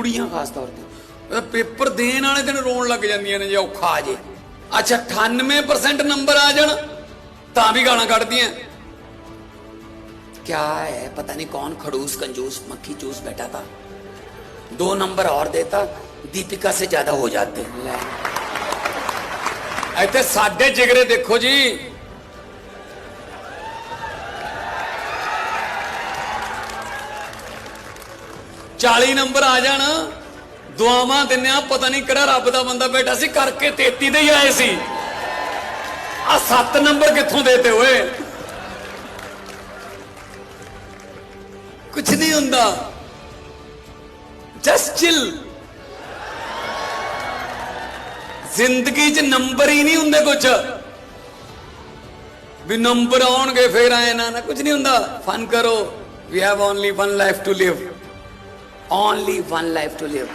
ਕੁੜੀਆਂ ਖਾਸ ਤੌਰ ਤੇ ਉਹਦਾ ਪੇਪਰ ਦੇਣ ਵਾਲੇ ਦਿਨ ਰੋਣ ਲੱਗ ਜਾਂਦੀਆਂ ਨੇ ਜੇ ਔਖਾ ਆ ਜੇ ਅੱਛਾ 98% ਨੰਬਰ ਆ ਜਾਣ ਤਾਂ ਵੀ ਗਾਲਾਂ ਕੱਢਦੀਆਂ क्या है पता नहीं कौन खड़ूस कंजूस मक्खी चूस बैठा था दो नंबर और देता दीपिका से ज्यादा हो जाते ਲੈ। ਇੱਥੇ ਸਾਡੇ ਜਿਗਰੇ ਦੇਖੋ ਜੀ ਚਾਲੀ ਨੰਬਰ ਆ ਜਾਣ। ਦੁਆਵਾਂ ਦਿੰਨੇ ਆ ਪਤਾ ਨਹੀਂ ਕਿਹੜਾ ਰੱਬ ਦਾ ਬੰਦਾ ਬੈਠਾ ਸੀ, ਕਰਕੇ 33 ਦੇ ਹੀ ਆਏ ਸੀ। ਆ 7 ਨੰਬਰ ਕਿੱਥੋਂ ਦੇਤੇ ਓਏ? ਕੁਝ ਨਹੀਂ ਹੁੰਦਾ। ਜਸਟ ਚਿਲ ਜ਼ਿੰਦਗੀ 'ਚ ਨੰਬਰ ਹੀ ਨਹੀਂ ਹੁੰਦੇ ਕੁਝ ਵੀ ਨੰਬਰ ਆਉਣਗੇ, ਫੇਰ ਆਏ ਨਾ ਨਾ ਕੁਝ ਨਹੀਂ ਹੁੰਦਾ। ਫਨ ਕਰੋ। We have only one life to live only one life to live